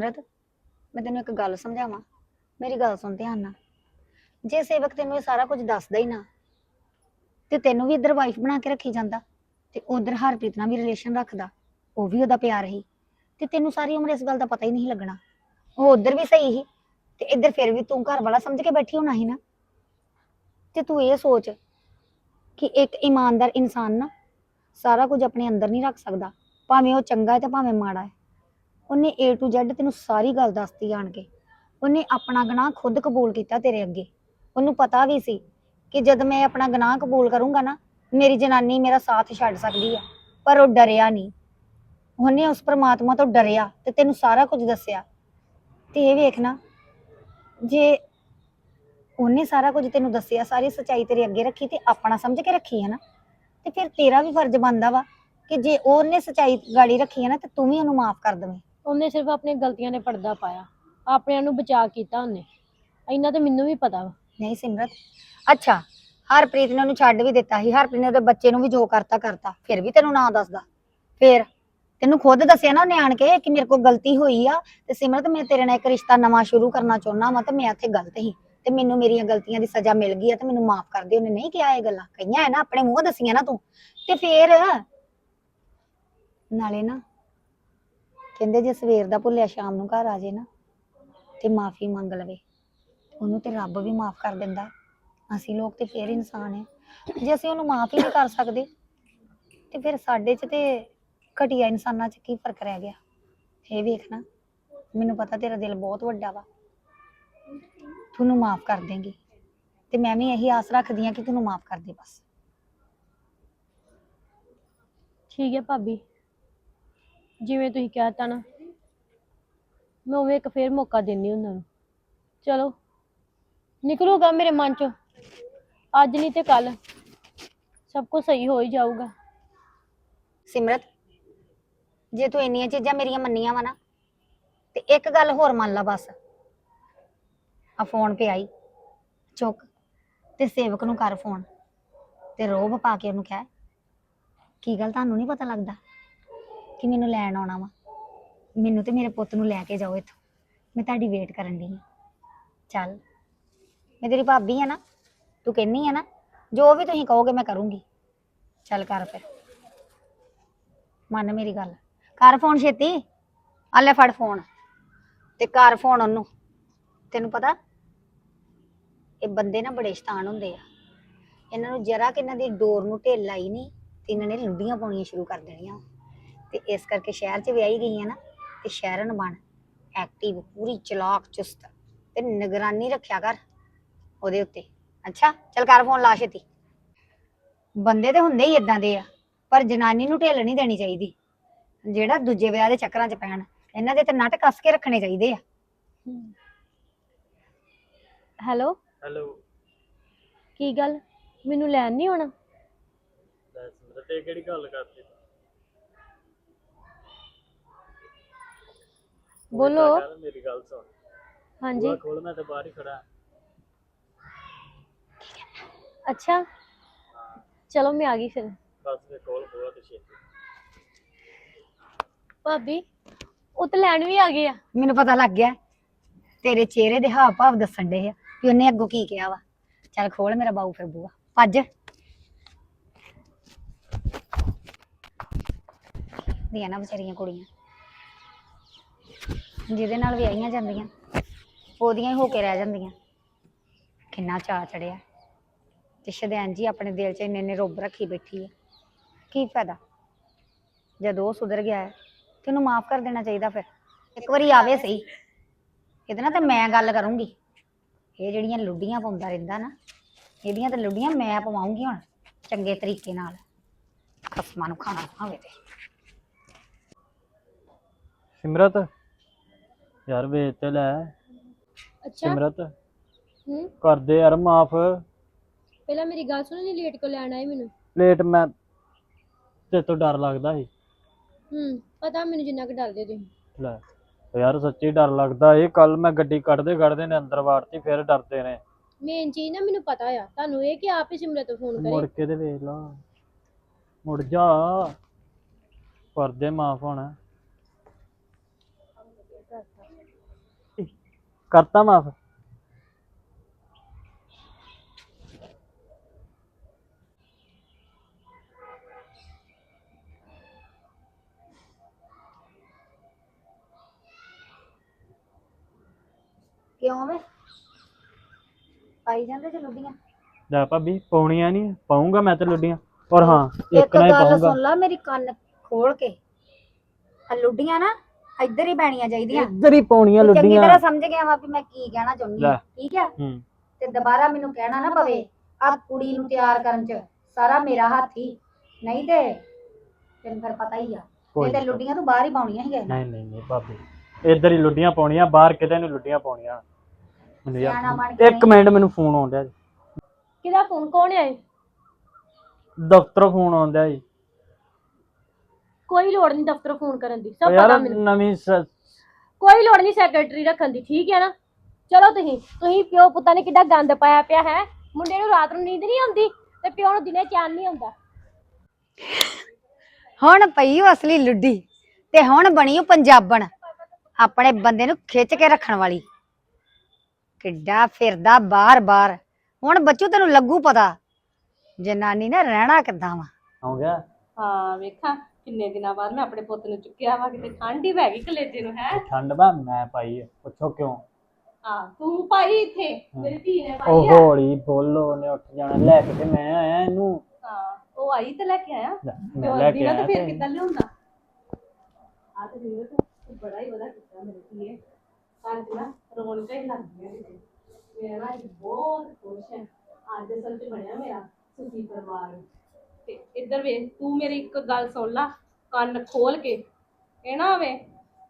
ਰਤ ਮੈਂ ਤੈਨੂੰ ਇੱਕ ਗੱਲ ਸਮਝਾਵਾਂ। ਮੇਰੀ ਗੱਲ ਸੁਣ ਧਿਆਨ ਨਾਲ। ਜੇ ਸੇਵਕ ਤੈਨੂੰ ਇਹ ਸਾਰਾ ਕੁਝ ਦੱਸਦਾ ਹੀ ਨਾ, ਤੇ ਤੈਨੂੰ ਵੀ ਇੱਧਰ ਵਾਈਫ ਬਣਾ ਕੇ ਰੱਖੀ ਜਾਂਦਾ, ਤੇ ਉਧਰ ਹਰਪ੍ਰੀਤ ਨਾਲ ਵੀ ਰਿਲੇਸ਼ਨ ਰੱਖਦਾ, ਉਹ ਵੀ ਉਹਦਾ ਪਿਆਰ ਹੀ। ਤੇ ਤੈਨੂੰ ਸਾਰੀ ਉਮਰ ਇਸ ਗੱਲ ਦਾ ਪਤਾ ਹੀ ਨਹੀਂ ਲੱਗਣਾ। ਉਹ ਉਧਰ ਵੀ ਸਹੀ ਸੀ, ਤੇ ਇੱਧਰ ਫਿਰ ਵੀ ਤੂੰ ਘਰ ਵਾਲਾ ਸਮਝ ਕੇ ਬੈਠੀ ਹੋਣਾ ਸੀ ਨਾ। ਤੇ ਤੂੰ ਇਹ ਸੋਚ ਕਿ ਇੱਕ ਇਮਾਨਦਾਰ ਇਨਸਾਨ ਨਾ ਸਾਰਾ ਕੁਝ ਆਪਣੇ ਅੰਦਰ ਨਹੀਂ ਰੱਖ ਸਕਦਾ, ਭਾਵੇਂ ਉਹ ਚੰਗਾ ਹੈ ਤੇ ਭਾਵੇਂ ਮਾੜਾ ਹੈ। ਉਹਨੇ A to Z ਤੈਨੂੰ ਸਾਰੀ ਗੱਲ ਦੱਸਤੀ ਆਣ ਕੇ ਉਹਨੇ ਆਪਣਾ ਗੁਨਾਹ ਖੁਦ ਕਬੂਲ ਕੀਤਾ ਤੇਰੇ ਅੱਗੇ। ਉਹਨੂੰ ਪਤਾ ਵੀ ਸੀ ਕਿ ਜਦ ਮੈਂ ਆਪਣਾ ਗੁਨਾਹ ਕਬੂਲ ਕਰੂੰਗਾ ਨਾ, ਮੇਰੀ ਜਨਾਨੀ ਮੇਰਾ ਸਾਥ ਛੱਡ ਸਕਦੀ ਆ, ਪਰ ਉਹ ਡਰਿਆ ਨਹੀਂ। ਉਹਨੇ ਉਸ ਪ੍ਰਮਾਤਮਾ ਤੋਂ ਡਰਿਆ ਤੇ ਤੈਨੂੰ ਸਾਰਾ ਕੁਝ ਦੱਸਿਆ। ਤੇ ਇਹ ਵੇਖਣਾ ਜੇ ਉਹਨੇ ਸਾਰਾ ਕੁਝ ਤੈਨੂੰ ਦੱਸਿਆ, ਸਾਰੀ ਸੱਚਾਈ ਤੇਰੇ ਅੱਗੇ ਰੱਖੀ ਤੇ ਆਪਣਾ ਸਮਝ ਕੇ ਰੱਖੀ ਹੈ ਨਾ, ਤੇ ਫਿਰ ਤੇਰਾ ਵੀ ਫਰਜ਼ ਬਣਦਾ ਵਾ ਕਿ ਜੇ ਉਹਨੇ ਸੱਚਾਈ ਗਾੜੀ ਰੱਖੀ ਹੈ ਨਾ, ਤੇ ਤੂੰ ਵੀ ਉਹਨੂੰ ਮਾਫ ਕਰ ਦੇਵੇਂ। ਉਹਨੇ ਸਿਰਫ ਆਪਣੀਆਂ ਗਲਤੀਆਂ ਨੇ ਪਰਦਾ ਪਾਇਆ। ਆਪਣਿਆਂ ਨੂੰ ਬਚਾ ਕੀਤਾ ਉਹਨੇ। ਇੰਨਾ ਤਾਂ ਮੈਨੂੰ ਵੀ ਪਤਾ ਵਾ। ਨਹੀਂ ਸਿਮਰਤ, ਅੱਛਾ, ਹਰਪ੍ਰੀਤ ਨੇ ਉਹਨੂੰ ਛੱਡ ਵੀ ਦਿੱਤਾ ਸੀ। ਹਰਪ੍ਰੀਤ ਨੇ ਉਹਦੇ ਬੱਚੇ ਨੂੰ ਵੀ ਜੋ ਕਰਤਾ ਕਰਤਾ। ਫਿਰ ਵੀ ਤੈਨੂੰ ਨਾ ਦੱਸਦਾ। ਫਿਰ ਤੈਨੂੰ ਖੁਦ ਦੱਸਿਆ ਨਾ ਉਹਨੇ ਆਣ ਕੇ ਕਿ ਮੇਰੇ ਕੋਲ ਗਲਤੀ ਹੋਈ ਆ। ਤੇ ਸਿਮਰਤ, ਮੈਂ ਤੇਰੇ ਨਾਲ ਇੱਕ ਰਿਸ਼ਤਾ ਨਵਾਂ ਸ਼ੁਰੂ ਕਰਨਾ ਚਾਹੁੰਦਾ ਵਾਂ ਤੇ ਮੈਂ ਇੱਥੇ ਗਲਤ ਸੀ। ਤੇ ਮੈਨੂੰ ਮੇਰੀਆਂ ਗਲਤੀਆਂ ਦੀ ਸਜ਼ਾ ਮਿਲ ਗਈ ਆ ਤੇ ਮੈਨੂੰ ਮਾਫ ਕਰ ਦੇ ਉਹਨੇ ਨਹੀਂ ਕਿਹਾ ਇਹ ਗੱਲਾਂ। ਕਹੀਆਂ ਹੈ ਨਾ, ਆਪਣੇ ਮੂੰਹ ਦੱਸੀਆਂ ਨਾ ਤੂੰ। ਤੇ ਫੇਰ ਨਾਲੇ ਨਾ ਕਹਿੰਦੇ ਜੇ ਸਵੇਰ ਦਾ ਭੁੱਲਿਆ, ਸ਼ਾਮ ਨੂੰ ਘਰ ਆ ਜੇ ਨਾ, ਤੇ ਮਾਫੀ ਮੰਗ ਲਵੇ। ਉਹਨੂੰ ਤੇ ਰੱਬ ਵੀ ਮਾਫ ਕਰ ਦਿੰਦਾ। ਅਸੀਂ ਲੋਕ ਤੇ ਫੇਰ ਇਨਸਾਨ ਹੈ ਜੇ ਅਸੀਂ ਉਹਨੂੰ ਮਾਫ ਹੀ ਨਹੀਂ ਕਰ ਸਕਦੇ, ਤੇ ਫਿਰ ਸਾਡੇ 'ਚ ਤੇ ਘਟੀਆ ਇਨਸਾਨਾਂ 'ਚ ਕੀ ਫ਼ਰਕ ਰਹਿ ਗਿਆ? ਇਹ ਵੇਖਣਾ ਮੈਨੂੰ ਪਤਾ ਤੇਰਾ ਦਿਲ ਬਹੁਤ ਵੱਡਾ ਵਾ। ਤੁਹਾਨੂੰ ਮਾਫ ਕਰ ਦੇਂਗੀ। ਤੇ ਮੈਂ ਵੀ ਇਹੀ ਆਸ ਰੱਖਦੀ ਹਾਂ ਕਿ ਤੈਨੂੰ ਮਾਫ ਕਰ ਦੇ ਬਸ। ਠੀਕ ਹੈ ਭਾਬੀ। ਜਿਵੇਂ ਤੁਸੀਂ ਕਹਿ ਤਾ ਨਾ, ਮੈਂ ਉਵੇਂ ਇੱਕ ਫੇਰ ਮੌਕਾ ਦਿੰਨੀ ਉਹਨਾਂ ਨੂੰ। ਚਲੋ, ਨਿਕਲੂਗਾ ਮੇਰੇ ਮਨ ਚੋਂ। ਅੱਜ ਨਹੀਂ ਤੇ ਕੱਲ ਸਭ ਕੁਝ ਸਹੀ ਹੋ ਹੀ ਜਾਊਗਾ। ਸਿਮਰਤ, ਜੇ ਤੂੰ ਇੰਨੀਆਂ ਚੀਜ਼ਾਂ ਮੇਰੀਆਂ ਮੰਨੀਆਂ ਵਾ ਨਾ, ਤੇ ਇੱਕ ਗੱਲ ਹੋਰ ਮੰਨ ਲਾ ਬਸ। ਆ ਫੋਨ ਪੇ ਆਈ, ਚੁੱਕ, ਤੇ ਸੇਵਕ ਨੂੰ ਕਰ ਫੋਨ, ਤੇ ਰੋਬ ਪਾ ਕੇ ਉਹਨੂੰ ਕਹਿ। ਕੀ ਗੱਲ, ਤੁਹਾਨੂੰ ਨਹੀਂ ਪਤਾ ਲੱਗਦਾ? ਕਿ ਮੈਨੂੰ ਲੈਣ ਆਉਣਾ ਵਾ। ਮੈਨੂੰ ਤੇ ਮੇਰੇ ਪੁੱਤ ਨੂੰ ਲੈ ਕੇ ਜਾਓ ਇੱਥੋਂ। ਮੈਂ ਤੁਹਾਡੀ ਵੇਟ ਕਰਨ ਦੀ ਚੱਲ। ਮੈਂ ਤੇਰੀ ਭਾਬੀ ਆ ਨਾ। ਤੂੰ ਕਹਿੰਨੀ ਆ ਨਾ, ਜੋ ਵੀ ਤੁਸੀਂ ਕਹੋਗੇ ਮੈਂ ਕਰੂੰਗੀ। ਚੱਲ ਕਰ ਫਿਰ। ਮੰਨ ਮੇਰੀ ਗੱਲ। ਕਰ ਫੋਨ ਛੇਤੀ। ਆ ਲੈ ਫੜ ਫੋਨ। ਤੇ ਕਰ ਫੋਨ ਉਹਨੂੰ। ਤੈਨੂੰ ਪਤਾ, ਇਹ ਬੰਦੇ ਨਾ ਬੜੇ ਸ਼ਤਾਨ ਹੁੰਦੇ ਆ। ਇਹਨਾਂ ਨੂੰ ਜਰਾ ਕਿ ਇਹਨਾਂ ਦੀ ਡੋਰ ਨੂੰ ਢਿੱਲ ਆਈ ਨਹੀਂ ਤੇ ਇਹਨਾਂ ਨੇ ਲੁੱਡੀਆਂ ਪਾਉਣੀਆਂ ਸ਼ੁਰੂ ਕਰ ਦੇਣੀਆਂ। ਤੇ ਇਸ ਕਰਕੇ ਸ਼ਹਿਰ 'ਚ ਵਿਆਹੀ ਗਈ ਆ ਨਾ ਤੇ ਸ਼ਹਿਰਨ ਬਣ ਐਕਟਿਵ ਪੂਰੀ ਚਲਾਕ ਚੁਸਤ ਤੇ ਨਿਗਰਾਨੀ ਰੱਖਿਆ ਕਰ ਉਹਦੇ ਉੱਤੇ। ਅੱਛਾ ਚੱਲ ਕਰ ਫੋਨ ਲਾ ਛੇਤੀ। ਬੰਦੇ ਤੇ ਹੁੰਦੇ ਹੀ ਇਦਾਂ ਦੇ ਆ ਪਰ ਜਨਾਨੀ ਨੂੰ ਢਿੱਲ ਨਹੀਂ ਦੇਣੀ ਚਾਹੀਦੀ। ਜਿਹੜਾ ਦੂਜੇ ਵਿਆਹ ਦੇ ਚੱਕਰਾਂ 'ਚ ਪੈਣ ਇਹਨਾਂ ਦੇ ਤੇ ਨੱਟ ਕੱਸ ਕੇ ਰੱਖਣੇ ਚਾਹੀਦੇ ਆ। ਹੈਲੋ? ਹੈਲੋ। ਕੀ ਗੱਲ? ਮੈਨੂੰ ਲੈਣ ਨਹੀਂ ਆਉਣਾ? ਦੱਸ ਮੇਰਾ ਤੇ ਕਿਹੜੀ ਗੱਲ ਕਰਦੀ ਬੋਲੋ। ਮੇਰੀ ਗੱਲ ਸੁਣ। ਹਾਂਜੀ। ਬੂਹਾ ਖੋਲ ਮੈਂ ਤੇ ਬਾਹਰ ਹੀ ਖੜਾ ਅੱਛਾ। ਚਲੋ ਮੈਂ ਆ ਗਈ ਫਿਰ। ਬਸ ਮੈਂ ਕੋਲ ਬੂਹਾ ਤੇ ਛੇਤੀ। ਭਾਬੀ ਉਹ ਤਾਂ ਲੈਣ ਵੀ ਆ ਗਏ ਆ। ਮੈਨੂੰ ਪਤਾ ਲੱਗ ਗਿਆ ਤੇਰੇ ਚਿਹਰੇ ਦੇ ਹਾਵ ਭਾਵ ਦੱਸਣ ਦੇ ਆ ਕਿ ਉਹਨੇ ਅੱਗੋਂ ਕੀ ਕਿਹਾ ਵਾ। ਚੱਲ ਖੋਲ ਮੇਰਾ ਬਾਊ ਫਿਰ ਬੂਆ ਭੱਜ। ਦੀਆਂ ਨਾ ਵਿਚਾਰੀਆਂ ਕੁੜੀਆਂ। ਜਿਹਦੇ ਨਾਲ ਵਿਆਹੀਆਂ ਜਾਂਦੀਆਂ। ਉਹਦੀਆਂ ਹੀ ਹੋ ਕੇ ਰਹਿ ਜਾਂਦੀਆਂ। ਕਿੰਨਾ ਚਾਅ ਚੜਿਆ। ਤੇ ਸ਼ਦੈਨ ਜੀ ਆਪਣੇ ਦਿਲ 'ਚ ਇੰਨੇ ਇੰਨੇ ਰੁੱਬ ਰੱਖੀ ਬੈਠੀ ਹੈ ਕੀ ਫਾਇਦਾ? ਜਦੋਂ ਉਹ ਸੁਧਰ ਗਿਆ ਹੈ, ਤੇ ਉਹਨੂੰ ਮਾਫ ਕਰ ਦੇਣਾ ਚਾਹੀਦਾ ਫਿਰ। ਇੱਕ ਵਾਰੀ ਆਵੇ ਸਹੀ। ਇਹਦੇ ਨਾਲ ਤਾਂ ਮੈਂ ਗੱਲ ਕਰੂੰਗੀ। ਇਹ ਜਿਹੜੀਆਂ ਲੁੱਡੀਆਂ ਪਾਉਂਦਾ ਰਹਿੰਦਾ ਨਾ, ਇਹਦੀਆਂ ਤਾਂ ਲੁੱਡੀਆਂ ਮੈਂ ਪਵਾਉਂਗੀ ਹੁਣ, ਚੰਗੇ ਤਰੀਕੇ ਨਾਲ। ਖਸਮਾਂ ਨੂੰ ਖਾਣਾ ਹੋਵੇ ਤੇ। ਸਿਮਰਤ? ਯਾਰ ਵੇਚ ਤੇ ਲੈ। ਅੱਛਾ। ਸਿਮਰਤ। ਹੂੰ। ਕਰਦੇ ਯਾਰ ਮਾਫ। ਪਹਿਲਾਂ ਮੇਰੀ ਗੱਲ ਸੁਣੋ ਨਹੀਂ ਲੇਟ ਕੋ ਲੈਣ ਆਏ ਮੈਨੂੰ। ਲੇਟ ਮੈਂ ਤੇ ਤੋਂ ਡਰ ਲੱਗਦਾ ਸੀ। ਹੂੰ ਪਤਾ ਮੈਨੂੰ ਜਿੰਨਾ ਕੁ ਡਰਦੇ ਤੁਸੀਂ। ਲੈ ਯਾਰ ਸੱਚੀ ਡਰ ਲੱਗਦਾ ਇਹ ਕੱਲ ਮੈਂ ਗੱਡੀ ਕੱਢਦੇ ਕੱਢਦੇ ਨੇ ਅੰਦਰ ਵਾੜਤੀ ਫਿਰ ਡਰਦੇ ਨੇ। ਮੇਨ ਚੀਜ਼ ਨਾ ਮੈਨੂੰ ਪਤਾ ਆ। ਤੁਹਾਨੂੰ ਇਹ ਕਿ ਆਪ ਹੀ ਸਿਮਰਤ ਫੋਨ ਮੁੜ ਕਰੇ। ਕੇ ਤੇ ਵੇਖ ਲਾ। ਮੁੜ ਜਾ। ਕਰਦੇ ਮਾਫ ਹੋਣਾ। ਕਰਤਾ ਮਾਫ। ਕਿਉਂ ਵੇ? ਪਾਈ ਜਾਂਦੇ ਚ ਲੁੱਡੀਆਂ? ਲੈ ਭਾਬੀ ਪਾਉਣੀਆਂ ਨਹੀਂ ਪਾਉਂਗਾ ਮੈਂ ਤੇ ਲੁੱਡੀਆਂ। ਔਰ ਹਾਂ ਇੱਕ ਇੱਕ ਨਾ ਹੀ ਗੱਲ ਪਾਉਂਗਾ ਸੁਣ ਲੈ ਮੇਰੀ ਕੰਨ ਖੋਲ ਕੇ। ਆ ਲੁੱਡੀਆਂ ਨਾ ਇੱਧਰ ਹੀ ਪੈਣੀਆਂ ਚਾਹੀਦੀਆਂ। ਇੱਧਰ ਹੀ ਪਾਉਣੀਆਂ ਤੂੰ ਚੰਗੀ ਲੁੱਡੀਆਂ। ਤਰ੍ਹਾਂ ਸਮਝ ਗਿਆ ਵਾ ਵੀ ਮੈਂ ਕੀ ਕਹਿਣਾ ਚਾਹੁੰਦੀ ਹਾਂ ਲੈ। ਠੀਕ ਹੈ ਹੂੰ। ਤੇ ਦੁਬਾਰਾ ਮੈਨੂੰ ਕਹਿਣਾ ਨਾ ਪਵੇ ਆ ਕੁੜੀ ਨੂੰ ਤਿਆਰ ਕਰਨ ਚ ਸਾਰਾ ਮੇਰਾ ਹੱਥ ਹੀ। ਨਹੀਂ ਤੇ ਤੈਨੂੰ ਫਿਰ ਪਤਾ ਹੀ ਆ। ਕੋਈ ਇਹ ਤੇ। ਲੁੱਡੀਆਂ ਤੂੰ ਬਾਹਰ ਹੀ ਪਾਉਣੀਆਂ ਸੀ ਨਹੀਂ ਨਹੀਂ ਨਹੀਂ ਭਾਬੀ। ਇੱਧਰ ਹੀ ਲੁੱਡੀਆਂ ਪਾਉਣੀਆਂ ਬਾਹਰ ਕਿਤੇ ਨੂੰ ਲੁੱਡੀਆਂ ਪਾਉਣੀਆਂ। ਮੈਨੂੰ ਯਾਰ- ਸਿਆਣਾ ਬਣ ਕੇ ਇੱਕ ਮਿੰਟ ਮੈਨੂੰ ਫੋਨ ਆਉਂਦਾ ਜੀ। ਕਿਹਦਾ ਫੋਨ? ਕੌਣ ਹੈ ਦਫ਼ਤਰੋਂ ਫੋਨ ਆਉਂਦਾ ਜੀ। ਕੋਈ ਲੋੜ ਨਹੀਂ ਦਫ਼ਤਰ ਫੋਨ ਕਰਨ ਦੀ ਸਭ ਪਤਾ ਯਾਰ ਮੈਨੂੰ। ਨਵੀਂ ਸ- ਕੋਈ ਲੋੜ ਨਹੀਂ ਸੈਕਟਰੀ ਰੱਖਣ ਦੀ ਠੀਕ ਹੈ ਨਾ? ਚਲੋ ਤੁਸੀਂ ਤੁਸੀਂ ਪਿਓ ਪੁੱਤਾਂ ਨੇ ਕਿੱਡਾ ਗੰਦ ਪਾਇਆ ਪਿਆ ਹੈ ਮੁੰਡੇ ਨੂੰ ਰਾਤ ਨੂੰ ਨੀਂਦ ਨਹੀਂ ਆਉਂਦੀ ਤੇ ਪਿਓ ਨੂੰ ਦਿਨੇ ਚੈਨ ਨਹੀਂ ਆਉਂਦਾ। ਹੁਣ ਪਈ ਉਹ ਅਸਲੀ ਲੁੱਡੀ ਤੇ ਹੁਣ ਬਣੀ ਉਹ ਪੰਜਾਬਣ ਆਪਣੇ ਬੰਦੇ ਨੂੰ ਖਿੱਚ ਕੇ ਰੱਖਣ ਵਾਲੀ। ਕਿੱਡਾ ਫਿਰਦਾ ਬਾਰ-ਬਾਰ ਹੁਣ ਬੱਚੂ ਤੈਨੂੰ ਲੱਗੂ ਪਤਾ ਜਨਾਨੀ ਨੇ ਰਹਿਣਾ ਕਿੱਦਾਂ ਵਾ? ਗਿਆ? ਹਾਂ ਵੇਖਾਂ। ਕਿੰਨੇ ਦਿਨਾਂ ਬਾਅਦ ਮੈਂ ਆਪਣੇ ਪੁੱਤ ਨੂੰ ਚੁੱਕਿਆ ਵਾ ਕਿਤੇ ਠੰਡ ਹੀ ਪੈ ਗਈ ਕਲੇਜੇ ਨੂੰ ਹੈ? ਠੰਡ ਬਾ ਮੈਂ ਪਾਈ ਹੈ ਪੁੱਛੋ ਕਿਉਂ? ਹਾਂ ਤੂੰ ਪਾਈ ਇੱਥੇ? ਮੇਰੀ ਧੀ ਨੇ ਉਹ ਪਾਈ ਆ? ਹੌਲੀ ਬੋਲੋ ਨੇ ਉੱਠ ਜਾਣਾ ਲੈ ਕੇ ਤੇ ਮੈਂ ਆਇਆ ਇਹਨੂੰ। ਹਾਂ ਉਹ ਆਈ ਤੇ ਲੈ ਕੇ ਆਇਆ? ਲੈ, ਤੇ ਮੈਂ ਉਹ ਲੈ ਕੇ ਆਇਆ ਤੇ ਫਿਰ ਤੇ ਕਿੱਦਾਂ ਲਿਆਉਂਦਾ? ਆ ਤੇ ਵੀਰ ਤੂੰ ਬੜਾ ਹੀ ਵਧੀਆ ਕੀਤਾ ਮੇਰੇ ਧੀਏ ਅੱਜ ਨਾ ਰੌਣਕਾਂ ਹੀ ਲੱਗ ਗਈਆਂ ਕਿਤੇ ਮੇਰਾ ਨਾ ਅੱਜ ਬਹੁਤ ਖੁਸ਼ ਹੈ ਅੱਜ ਅਸਲ ਚ ਬਣਿਆ ਮੇਰਾ ਸੁਖੀ ਪਰਿਵਾਰ ਤੇ ਇੱਧਰ ਵੇਖ ਤੂੰ ਮੇਰੀ ਇੱਕ ਗੱਲ ਸੁਣ ਲਾ ਕੰਨ ਖੋਲ ਕੇ। ਇਹ ਨਾ ਹੋਵੇ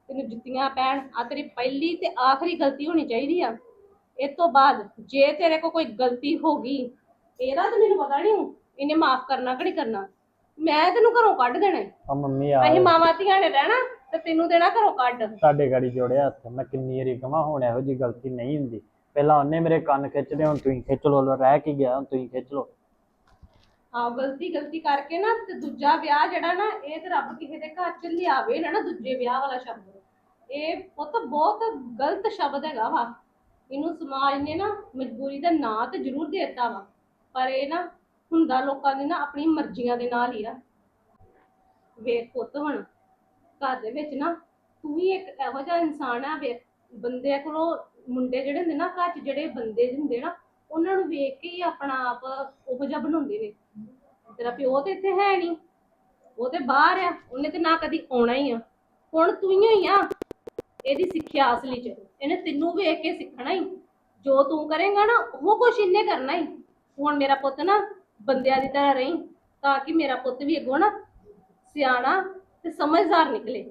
ਤੈਨੂੰ ਜੁੱਤੀਆਂ ਪੈਣ ਆ ਤੇਰੀ ਪਹਿਲੀ ਤੇ ਆਖਰੀ ਗਲਤੀ ਹੋਣੀ ਚਾਹੀਦੀ ਆ। ਇਸ ਤੋਂ ਬਾਅਦ ਜੇ ਤੇਰੇ ਕੋ ਕੋਈ ਗਲਤੀ ਹੋ ਗਈ ਇਹਦਾ ਤਾਂ ਮੈਨੂੰ ਪਤਾ ਨਹੀਂ ਇਹਨੇ ਮਾਫ ਕਰਨਾ ਕਿ ਨਹੀਂ ਕਰਨਾ? ਮੈਂ ਤੈਨੂੰ ਘਰੋਂ ਕੱਢ ਦੇਣਾ। ਈ। ਆ ਮੰਮੀ ਆ ਅਸੀਂ ਮਾਵਾਂ ਧੀਆਂ ਨੇ ਰਹਿਣਾ ਤੇ ਤੈਨੂੰ ਦੇਣਾ ਘਰੋਂ ਕੱਢ। ਤੁਹਾਡੇ ਗਾੜੀ ਜੋੜਿਆ ਹੱਥ ਮੈਂ ਕਿੰਨੀ ਵਾਰੀ ਕਹਾਂ ਹੁਣ ਇਹੋ ਜੀ ਗਲਤੀ ਨਹੀਂ ਹੁੰਦੀ। ਪਹਿਲਾਂ ਉਹਨੇ ਮੇਰੇ ਕੰਨ ਖਿੱਚਦੇ ਹੁਣ ਤੁਸੀਂ ਖਿੱਚ ਲਓ ਲਓ, ਰਹਿ ਕੀ ਗਿਆ ਹੁਣ ਤੁਸੀਂ ਖਿੱਚ ਲਓ। ਆਹ ਗਲਤੀ ਗਲਤੀ ਕਰਕੇ ਨਾ ਤੇ ਦੂਜਾ ਵਿਆਹ ਜਿਹੜਾ ਨਾ, ਇਹ ਤੇ ਰੱਬ ਕਿਸੇ ਦੇ ਘਰ ਚ ਲਿਆਵੇ ਨਾ ਨਾ ਦੂਜੇ ਵਿਆਹ ਵਾਲਾ ਸ਼ਬਦ। ਇਹ ਪੁੱਤ ਬਹੁਤ ਗਲਤ ਸ਼ਬਦ ਹੈਗਾ ਵਾ। ਇਹਨੂੰ ਸਮਾਜ ਨੇ ਨਾ ਮਜਬੂਰੀ ਦਾ ਨਾਂ ਤੇ ਜ਼ਰੂਰ ਦਿੱਤਾ ਵਾ। ਪਰ ਇਹ ਨਾ ਹੁੰਦਾ ਲੋਕਾਂ ਦੀ ਨਾ ਆਪਣੀ ਮਰਜ਼ੀਆਂ ਦੇ ਨਾਲ ਹੀ ਆ। ਵੇਖ ਪੁੱਤ ਹੁਣ, ਘਰ ਦੇ ਵਿੱਚ ਨਾ ਤੂੰ ਹੀ ਇੱਕ ਇਹੋ ਜਿਹਾ ਇਨਸਾਨ ਆ ਵੇਖ ਬੰਦੇ ਕੋਲੋਂ ਮੁੰਡੇ ਜਿਹੜੇ ਹੁੰਦੇ ਨਾ, ਘਰ 'ਚ ਜਿਹੜੇ ਬੰਦੇ ਹੁੰਦੇ ਨਾ ਉਹਨਾਂ ਨੂੰ ਵੇਖ ਕੇ ਹੀ ਆਪਣਾ ਆਪ ਉਹੋ ਜਿਹਾ ਬਣਾਉਂਦੇ ਨੇ। ਤੇਰਾ ਪਿਓ ਤੇ ਇੱਥੇ ਹੈ ਨਹੀਂ ਉਹ ਤੇ ਬਾਹਰ ਆ। ਉਹਨੇ ਤੇ ਨਾ ਕਦੀ ਆਉਣਾ ਹੀ ਆ। ਹੁਣ ਤੂੰ ਹੀ ਆ। ਇਹਦੀ ਸਿੱਖਿਆ ਅਸਲੀ ਚ। ਇਹਨੇ ਤੈਨੂੰ ਵੇਖ ਕੇ ਸਿੱਖਣਾ ਹੀ। ਜੋ ਤੂੰ ਕਰੇਂਗਾ ਨਾ ਉਹ ਕੁਛ ਇਹਨੇ ਕਰਨਾ ਹੀ। ਹੁਣ ਮੇਰਾ ਪੁੱਤ ਨਾ ਬੰਦਿਆਂ ਦੀ ਤਰ੍ਹਾਂ ਰਹੀਂ ਤਾਂ ਕਿ ਮੇਰਾ ਪੁੱਤ ਵੀ ਅੱਗੋਂ ਨਾ ਸਿਆਣਾ ਤੇ ਸਮਝਦਾਰ ਨਿਕਲੇ।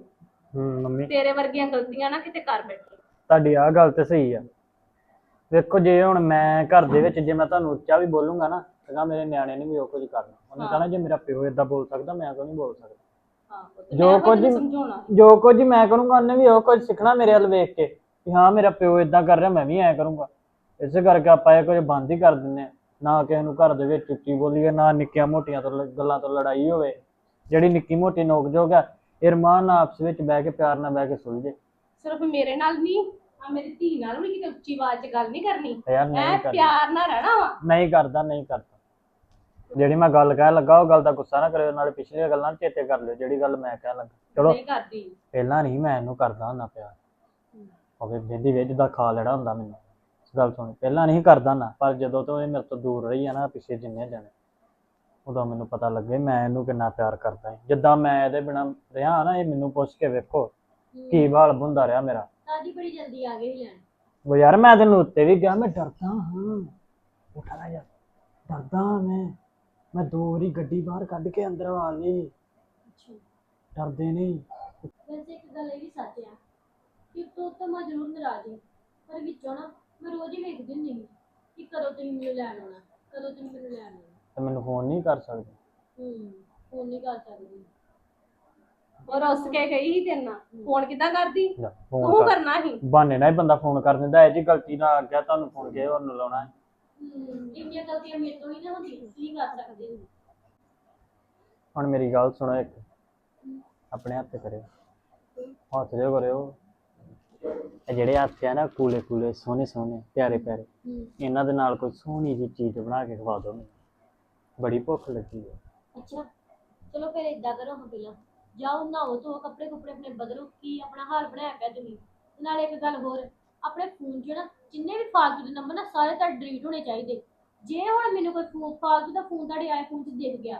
ਹੂੰ ਮੰਮੀ। ਤੇਰੇ ਵਰਗੀਆਂ ਗਲਤੀਆਂ ਨਾ ਕਿਤੇ ਕਰ ਬੈਠੇ। ਤੁਹਾਡੀ ਆ ਗੱਲ ਤੇ ਸਹੀ ਆ। ਵੇਖੋ ਜੇ ਹੁਣ ਮੈਂ ਘਰ ਦੇ ਵਿੱਚ ਜੇ ਮੈਂ ਤੁਹਾਨੂੰ ਉੱਚਾ ਵੀ ਬੋਲੂੰਗਾ ਨਾ ਤਾਂ ਮੇਰੇ ਨਿਆਣੇ ਨੇ ਵੀ ਉਹ ਕੁਝ ਕਰਨਾ। ਉਹਨੇ ਕਹਣਾ ਜੇ ਮੇਰਾ ਪਿਓ ਇਦਾਂ ਬੋਲ ਸਕਦਾ ਮੈਂ ਕਿਉਂ ਨਹੀਂ ਬੋਲ ਸਕਦਾ? ਜੋ ਕੁਝ ਜੋ ਕੁਝ ਮੈਂ ਕਰੂੰਗਾ ਉਹਨੇ ਵੀ ਉਹ ਕੁਝ ਸਿੱਖਣਾ ਮੇਰੇ ਵੱਲ ਵੇਖ ਕੇ ਕਿ ਹਾਂ ਮੇਰਾ ਪਿਓ ਇਦਾਂ ਕਰ ਰਿਹਾ ਮੈਂ ਵੀ ਐਂ ਕਰੂੰਗਾ। ਇਸੇ ਕਰਕੇ ਆਪਾਂ ਇਹ ਕੁਝ ਬੰਦ ਹੀ ਕਰ ਦਿੰਨੇ ਆ ਨਾ ਕਿਸੇ ਨੂੰ ਘਰ ਦੇ ਵਿੱਚ ਉੱਚੀ ਬੋਲੀਏ ਨਾ ਨਿੱਕੀਆਂ ਮੋਟੀਆਂ ਤੋਂ ਗੱਲਾਂ ਤੋਂ ਲੜਾਈ ਹੋਵੇ। ਜਿਹੜੀ ਨਿੱਕੀ ਮੋਟੀ ਨੋਕ ਜੋਗ ਆ ਇਰਮਾਨ ਨਾਲ ਆਪਸ ਵਿੱਚ ਬਹਿ ਕੇ ਪਿਆਰ ਨਾਲ ਬਹਿ ਕੇ ਸੁਲਝੇ। ਸਿਰਫ ਮੇਰੇ ਨਾਲ ਨਹੀਂ ਆ ਮੇਰੀ ਧੀ ਨਾਲ ਵੀ ਕਿਤੇ ਉੱਚੀ ਆਵਾਜ਼ 'ਚ ਗੱਲ ਨਹੀਂ ਕਰਨੀ। ਯਾਰ ਐ ਨਹੀਂ ਕਰਦਾ ਪਿਆਰ ਨਾਲ ਰਹਿਣਾ ਵਾ। ਨਹੀਂ ਕਰਦਾ ਨਹੀਂ ਕਰਦਾ। ਜਿਹੜੀ ਮੈਂ ਗੱਲ ਕਹਿਣ ਲੱਗਾ ਉਹ ਗੱਲ ਦਾ ਗੁੱਸਾ ਨਾ ਕਰਿਓ ਨਾਲੇ ਪਿਛਲੀਆਂ ਗੱਲਾਂ ਚੇਤੇ ਕਰ ਲਿਓ ਜਿਹੜੀ ਗੱਲ ਮੈਂ ਕਹਿਣ ਲੱਗਾ। ਚਲੋ ਨਹੀਂ ਕਰਦੀ। ਪਹਿਲਾਂ ਨਹੀਂ ਮੈਂ ਇਹਨੂੰ ਕਰਦਾ ਹੁੰਦਾ ਪਿਆਰ। ਹੋਵੇ ਬੇਦੀ ਵਿੱਚ ਦਾ ਖਾ ਲੈਣਾ ਹੁੰਦਾ ਮੈਨੂੰ। ਇਸ ਗੱਲ ਸੁਣ ਪਹਿਲਾਂ ਨਹੀਂ ਕਰਦਾ ਨਾ ਪਰ ਜਦੋਂ ਤੋਂ ਇਹ ਮੇਰੇ ਤੋਂ ਦੂਰ ਰਹੀ ਆ ਨਾ ਪਿੱਛੇ ਜਿੰਨੇ ਜਾਣੇ ਉਦੋਂ ਮੈਨੂੰ ਪਤਾ ਲੱਗੇ ਮੈਂ ਇਹਨੂੰ ਕਿੰਨਾ ਪਿਆਰ ਕਰਦਾ ਹਾਂ ਜਿੱਦਾਂ ਮੈਂ ਇਹਦੇ ਬਿਨਾ ਰਿਹਾ ਨਾ ਇਹ ਮੈਨੂੰ ਪੁੱਛ ਕੇ ਵੇਖੋ ਕੀ ਹਾਲ ਹੁੰਦਾ ਰਿਹਾ ਮੇਰਾ। ਸਾਡੀ ਬੜੀ ਜਲਦੀ ਆ ਗਈ ਲੈਣ? ਉਹ ਯਾਰ ਮੈਂ ਤੈਨੂੰ ਉੱਤੇ ਵੀ ਗਿਆ ਮੈਂ ਡਰਦਾ ਹਾਂ। ਉਠਾ ਯਾਰ ਡਰਦਾ ਹਾਂ ਮੈਂ। ਮੈਂ ਦੋ ਵਾਰੀ ਗੱਡੀ ਬਾਹਰ ਕੱਢ ਕੇ ਅੰਦਰ ਆ ਲਈ ਡਰਦੇ ਨਹੀਂ। ਵੈਸੇ ਇੱਕ ਗੱਲ ਇਹ ਵੀ ਸੱਚ ਆ ਕਿ ਤੂੰ ਤਾਂ ਮੈਂ ਜ਼ਰੂਰ ਨਾਰਾਜ਼ ਹਾਂ ਪਰ ਵਿੱਚੋਂ ਨਾ ਮੈਂ ਰੋਜ਼ ਹੀ ਵੇਖਦੀ ਹੁੰਦੀ ਸੀ ਕਿ ਕਦੋਂ ਤੁਸੀਂ ਮੈਨੂੰ ਲੈਣ ਆਉਣਾ ਕਦੋਂ ਤੁਸੀਂ ਮੈਨੂੰ ਲੈਣ ਆਉਣਾ। ਤੇ ਮੈਨੂੰ ਫੋਨ ਨਹੀਂ ਕਰ ਸਕਦੇ। ਹੂੰ ਫੋਨ ਨਹੀਂ ਕਰ ਸਕਦੀ। ਔਰ ਉਸ ਕੇ ਗਈ ਸੀ ਤੇਰੇ ਨਾਲ। ਫੋਨ ਕਿੱਦਾਂ ਕਰਦੀ? ਲੈ, ਤੂੰ ਕਰ। ਕਰਨਾ ਸੀ। ਬਹਾਨੇ ਨਾਲ ਹੀ ਬੰਦਾ ਫੋਨ ਕਰ ਦਿੰਦਾ ਇਹ ਜੀ ਗਲਤੀ ਨਾਲ ਆ ਗਿਆ ਤੁਹਾਨੂੰ ਫੋਨ ਕੇ ਉਹਨੂੰ ਲਾਉਣਾ ਹੈ। ਇੰਨੀਆਂ ਗਲਤੀਆਂ ਮੇਰੇ ਤੋਂ ਹੀ ਨਾ ਹੁੰਦੀ ਤੁਸੀਂ ਕਰ ਸਕਦੇ ਹੋ। ਹੁਣ ਮੇਰੀ ਗੱਲ ਸੁਣੋ ਇੱਕ। ਆਪਣੇ ਹੱਥ ਕਰਿਓ। ਹੱਥ ਜੇ ਕਰਿਓ। ਇਹ ਜਿਹੜੇ ਹੱਥ ਆ ਨਾ ਕੂਲੇ ਕੂਲੇ ਸੋਹਣੇ ਸੋਹਣੇ ਪਿਆਰੇ ਪਿਆਰੇ। ਇਹਨਾਂ ਦੇ ਨਾਲ ਕੋਈ ਸੋਹਣੀ ਜਿਹੀ ਚੀਜ਼ ਬਣਾ ਕੇ ਖਵਾ ਦਿਓ। ਮੈਨੂੰ ਬੜੀ ਭੁੱਖ ਲੱਗੀ ਹੈ। ਅੱਛਾ ਚਲੋ ਫਿਰ ਏਦਾਂ ਕਰੋ ਹਾਂ ਪਹਿਲਾਂ। ਜਾਓ ਨਹਾਓ ਧੋ ਕੱਪੜੇ ਕੁਪੜੇ ਆਪਣੇ ਬਦਲੋ, ਕੀ ਆਪਣਾ ਹਾਲ ਬਣਾਇਆ ਪਿਆ ਤੁਸੀਂ? ਤੇ ਨਾਲੇ ਇੱਕ ਗੱਲ ਹੋਰ, ਆਪਣੇ ਫੋਨ 'ਚ ਨਾ ਜਿੰਨੇ ਵੀ ਫਾਲਤੂ ਦੇ ਨੰਬਰ ਨਾ ਸਾਰੇ ਤਾਂ ਡਿਲੀਟ ਹੋਣੇ ਚਾਹੀਦੇ। ਜੇ ਹੁਣ ਮੈਨੂੰ ਕੋਈ ਫੋਨ ਫਾਲਤੂ ਦਾ ਫੋਨ ਤੁਹਾਡੇ ਆਈਫੋਨ 'ਚ ਦਿਖ ਗਿਆ,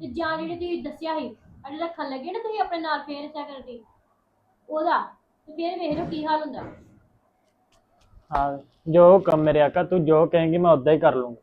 ਤੇ ਜਾਂ ਜਿਹੜੇ ਤੁਸੀਂ ਦੱਸਿਆ ਸੀ ਅਜੇ ਰੱਖਣ ਲੱਗੇ ਨਾ ਤੁਸੀਂ ਆਪਣੇ ਨਾਲ ਫੇਰ ਸੈਕਰਟੀ ਉਹਦਾ, ਤੇ ਫੇਰ ਵੇਖ ਲਓ ਕੀ ਹਾਲ ਹੁੰਦਾ। ਹਾਂ, ਜੋ ਕੰਮ ਮੇਰੇ ਆਕਾ, ਤੂੰ ਜੋ ਕਹੇਂਗੀ ਮੈਂ ਉਦਾਂ ਹੀ ਕਰ ਲੂੰਗਾ।